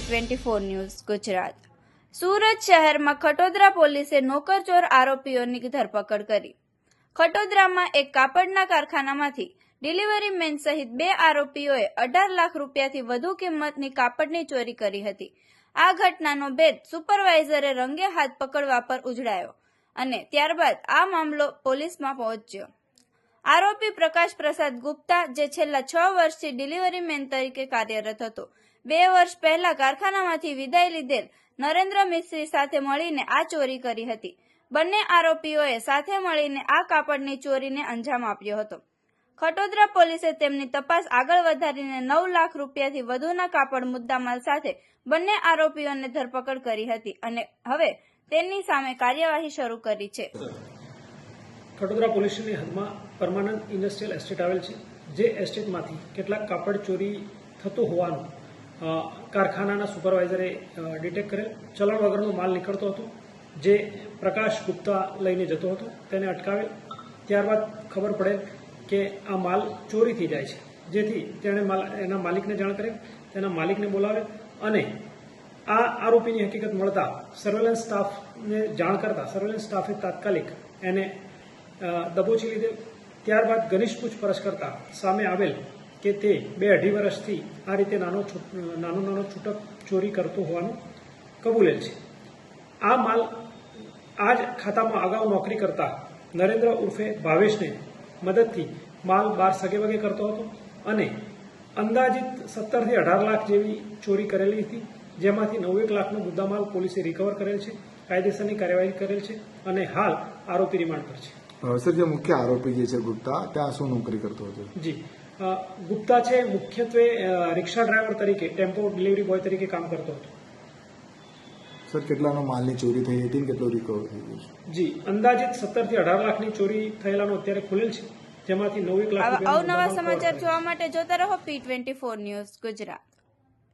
Twenty four news Gujarat. Surat શહેરમાં ખટોદરા પોલીસે નોકરચોર આરોપીઓની ધરપકડ કરી. ખટોદરામાં એક કાપડના કારખાનામાંથી ડિલિવરી મેન સહિત બે આરોપીઓએ અઢાર લાખ રૂપિયાથી વધુ કિંમતની કાપડની ચોરી કરી હતી. આ ઘટનાનો ભેદ સુપરવાઇઝરે રંગે હાથ પકડવા પર ઉજળાયો અને ત્યારબાદ આ મામલો પોલીસમાં પહોંચ્યો. આરોપી પ્રકાશ પ્રસાદ ગુપ્તા, જે છેલ્લા છ વર્ષથી ડિલિવરી મેન તરીકે કાર્યરત હતો. બે વર્ષ પહેલા કારખાનામાંથી વિદાય લીધેલ નરેન્દ્ર મિસ્ત્રી સાથે મળીને આ ચોરી કરી હતી. બંને આરોપીઓએ સાથે મળીને આ કાપડની ચોરીને અંજામ આપ્યો હતો. ખટોદરા પોલીસે તેમની તપાસ આગળ વધારીને નવ લાખ રૂપિયાથી વધુના કાપડ મુદ્દામાલ સાથે બંને આરોપીઓને ધરપકડ કરી હતી અને હવે તેની સામે કાર્યવાહી શરૂ કરી છે. ખટોદરા પોલીસની હદમાં પરમાનન્ટ ઇન્ડસ્ટ્રીયલ એસ્ટેટ આવેલ છે, જે એસ્ટેટમાંથી કેટલાક કાપડ ચોરી થતું હોવાનું કારખાનાના સુપરવાઇઝરે ડિટેક્ટ કરેલ. ચલણ વગરનો માલ નીકળતો હતો, જે પ્રકાશ ગુપ્તા લઈને જતો હતો, તેને અટકાવેલ ત્યારબાદ ખબર પડેલ કે આ માલ ચોરી થઈ જાય છે. જેથી તેણે એના માલિકને જાણ કરેલ તેના માલિકને બોલાવે અને આ આરોપીની હકીકત મળતા સર્વેલન્સ સ્ટાફને જાણ કરતા સર્વેલન્સ સ્ટાફે તાત્કાલિક એને દબોચી લીધેલ ત્યારબાદ ઘનિષ્ઠ પૂછપરછ કરતા સામે આવેલ કે તે બે અઢી વર્ષથી આ રીતે નાનો નાનો નાનો છૂટક ચોરી કરતો હોવાનું કબૂલેલ છે. આ માલ આ જ ખાતામાં અગાઉ નોકરી કરતા નરેન્દ્ર ઉર્ફે ભાવેશને મદદથી માલ બાર સગે વગે કરતો હતો અને અંદાજિત સત્તરથી અઢાર લાખ જેવી ચોરી કરેલી હતી, જેમાંથી નવેક લાખનો મુદ્દામાલ પોલીસે રિકવર કરેલ છે, કાયદેસરની કાર્યવાહી કરેલ છે અને હાલ આરોપી રિમાન્ડ પર છે. સર જે મુખ્ય આરોપી જે છે ગુપ્તા ત્યાં શું નોકરી કરતો હતો? જી. ગુપ્તા છે મુખ્યત્વે રિક્ષા ડ્રાઈવર તરીકે ટેમ્પો ડિલિવરી બોય તરીકે કામ કરતો હતો. સર કેટલાનો માલની ચોરી થઈ હતી ને કેટલો રિકવર થઈ ગયો છે? જી. અંદાજિત સત્તરથી અઢાર લાખની ચોરી થયેલાનો અત્યારે ખુલેલ છે. જેમાંથી નવેક લાખ આવા રૂપિયાનો અવનવા સમાચાર. જોવા માટે જોતા રહો P twenty four news Gujarat.